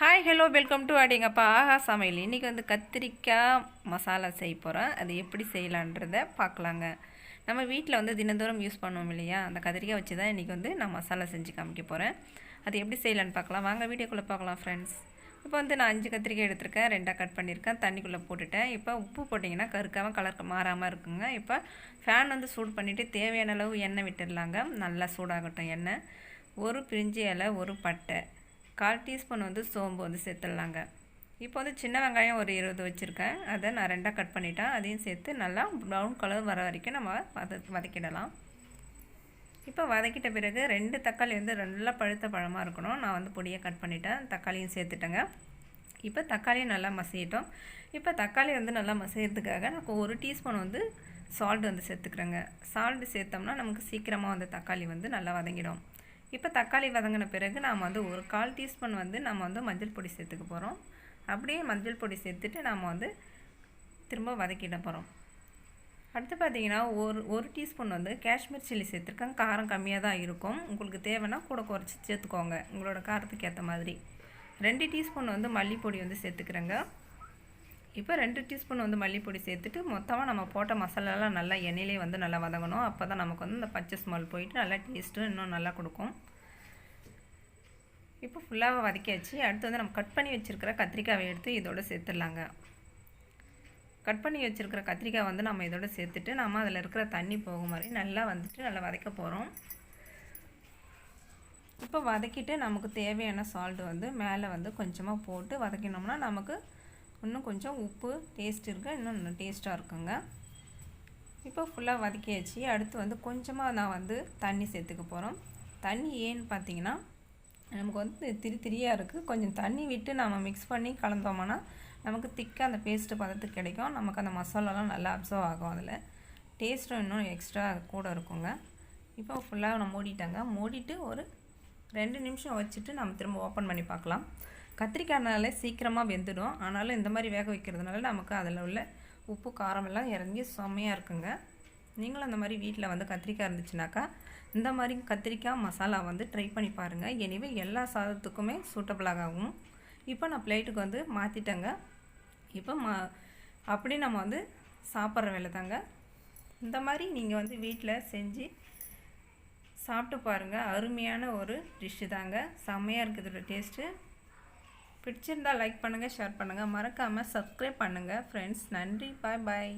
Hi hello welcome to அடிங்கப்பா. ஆஹா சமையல். இன்றைக்கி வந்து கத்திரிக்காய் மசாலா செய்ய போகிறேன் அது எப்படி செய்யலான்றதை பார்க்கலாங்க. நம்ம வீட்டில் வந்து தினந்தோறும் யூஸ் பண்ணுவோம் இல்லையா? அந்த கத்திரிக்காய் வச்சு தான் இன்றைக்கி வந்து நான் மசாலா செஞ்சு காமிக்க போகிறேன் அது எப்படி செய்யலான்னு பார்க்கலாம். வாங்க வீடியோக்குள்ளே பார்க்கலாம் ஃப்ரெண்ட்ஸ் இப்போ வந்து நான் அஞ்சு கத்திரிக்காய் எடுத்திருக்கேன். ரெண்டாக கட் பண்ணியிருக்கேன். தண்ணிக்குள்ளே போட்டுட்டேன். இப்போ உப்பு போட்டிங்கன்னா கருக்காமல் கலர் மாறாமல் இருக்குங்க. இப்போ ஃபேன் வந்து சூடு பண்ணிவிட்டு தேவையான அளவு எண்ணெய் விட்டுடலாங்க. நல்லா சூடாகட்டும் எண்ணெய். ஒரு பிரிஞ்சி இலை ஒரு பட்டை. கால் டீஸ்பூன் வந்து சோம்பு வந்து சேர்த்துடலாங்க. இப்போ வந்து சின்ன வெங்காயம் ஒரு இருபது வச்சுருக்கேன். அதை நான் ரெண்டாக கட் பண்ணிட்டேன். அதையும் சேர்த்து நல்லா ப்ரௌன் கலர் வர வரைக்கும் நம்ம வத வதக்கிடலாம். இப்போ வதக்கிட்ட பிறகு ரெண்டு தக்காளி வந்து நல்லா பழுத்த பழமாக இருக்கணும். நான் வந்து பொடியை கட் பண்ணிட்டேன். தக்காளியும் சேர்த்துட்டேங்க. இப்போ தக்காளியும் நல்லா மசியட்டும். இப்போ தக்காளி வந்து நல்லா மசியறதுக்காக நான் ஒரு டீஸ்பூன் வந்து சால்ட் வந்து சேர்த்துக்கிறேங்க. சால்ட் சேர்த்தோம்னா நமக்கு சீக்கிரமாக வந்து தக்காளி வந்து நல்லா வதங்கிடும். இப்போ தக்காளி வதங்கின பிறகு நாம் வந்து ஒரு கால் டீஸ்பூன் வந்து நம்ம வந்து மஞ்சள் பொடி சேர்த்துக்க போகிறோம். அப்படியே மஞ்சள் பொடி சேர்த்துட்டு நாம் வந்து திரும்ப வதக்கிட போகிறோம். அடுத்து பார்த்தீங்கன்னா ஒரு ஒரு டீஸ்பூன் வந்து காஷ்மீர் சில்லி சேர்த்துருக்கேன். காரம் கம்மியாக தான் இருக்கும். உங்களுக்கு தேவைன்னா கூட குறைச்சி சேர்த்துக்கோங்க. உங்களோட காரத்துக்கு ஏற்ற மாதிரி. ரெண்டு டீஸ்பூன் வந்து மல்லிப்பொடி வந்து சேர்த்துக்கிறேங்க. இப்போ ரெண்டு டீஸ்பூன் வந்து மல்லிப்பொடி சேர்த்துட்டு மொத்தமாக நம்ம போட்ட மசாலாலாம் நல்லா எண்ணெயிலே வந்து நல்லா வதங்கணும். அப்போ தான் நமக்கு வந்து இந்த பச்சை ஸ்மெல் போயிட்டு நல்லா டேஸ்ட்டும் இன்னும் நல்லா கொடுக்கும். இப்போ ஃபுல்லாக வதக்கியாச்சு. அடுத்து வந்து நம்ம கட் பண்ணி வச்சுருக்கிற கத்திரிக்காயை எடுத்து இதோட சேர்த்துடலாங்க. கட் பண்ணி வச்சுருக்கிற கத்திரிக்காய் வந்து நம்ம இதோட சேர்த்துட்டு நம்ம அதில் இருக்கிற தண்ணி போகும் மாதிரி நல்லா வந்துட்டு நல்லா வதக்க போகிறோம் இப்போ வதக்கிட்டு நமக்கு தேவையான சால்ட்டு வந்து மேலே வந்து கொஞ்சமாக போட்டு வதக்கினோம்னா நமக்கு இன்னும் கொஞ்சம் உப்பு டேஸ்ட் இருக்குது இன்னும் டேஸ்ட்டாக இருக்குங்க. இப்போ ஃபுல்லாக வதக்கியாச்சு. அடுத்து வந்து கொஞ்சமாக நான் வந்து தண்ணி சேர்த்துக்க போகிறோம் தண்ணி ஏன்னு பார்த்தீங்கன்னா நமக்கு வந்து திரி திரியாக இருக்குது கொஞ்சம் தண்ணி விட்டு நம்ம மிக்ஸ் பண்ணி கலந்தோம்னா நமக்கு திக்காக அந்த பேஸ்ட்டு பதத்துக்கு கிடைக்கும். நமக்கு அந்த மசாலாலாம் நல்லா அப்சர்வ் ஆகும் அதில். டேஸ்ட்டும் இன்னும் எக்ஸ்ட்ரா கூட இருக்குங்க. இப்போ ஃபுல்லாக நான் மூடிட்டேங்க. மூடிட்டு ஒரு ரெண்டு நிமிஷம் வச்சுட்டு நம்ம திரும்ப ஓப்பன் பண்ணி பார்க்கலாம் கத்திரிக்காய்னால சீக்கிரமாக வெந்துடும். ஆனாலும் இந்த மாதிரி வேக வைக்கிறதுனால நமக்கு அதில் உள்ள உப்பு காரமெல்லாம் இறங்கி செம்மையாக இருக்குங்க. நீங்களும் அந்த மாதிரி வீட்டில் வந்து கத்திரிக்காய் இருந்துச்சுனாக்கா இந்த மாதிரி கத்திரிக்காய் மசாலா வந்து ட்ரை பண்ணி பாருங்கள் எனவே எல்லா சாதத்துக்குமே சூட்டபிளாக ஆகும் இப்போ நான் பிளேட்டுக்கு வந்து மாற்றிட்டேங்க இப்போ மா அப்படி நம்ம வந்து சாப்பிட்ற வேலை தாங்க இந்த மாதிரி நீங்கள் வந்து வீட்டில் செஞ்சு சாப்பிட்டு பாருங்கள் அருமையான ஒரு டிஷ்ஷு தாங்க. செம்மையாக இருக்குது டேஸ்ட்டு. பிடிச்சிருந்தால் லைக் பண்ணுங்கள் ஷேர் பண்ணுங்கள் மறக்காமல் சப்ஸ்கிரைப் பண்ணுங்கள் ஃப்ரெண்ட்ஸ் நன்றி. பாய் பாய்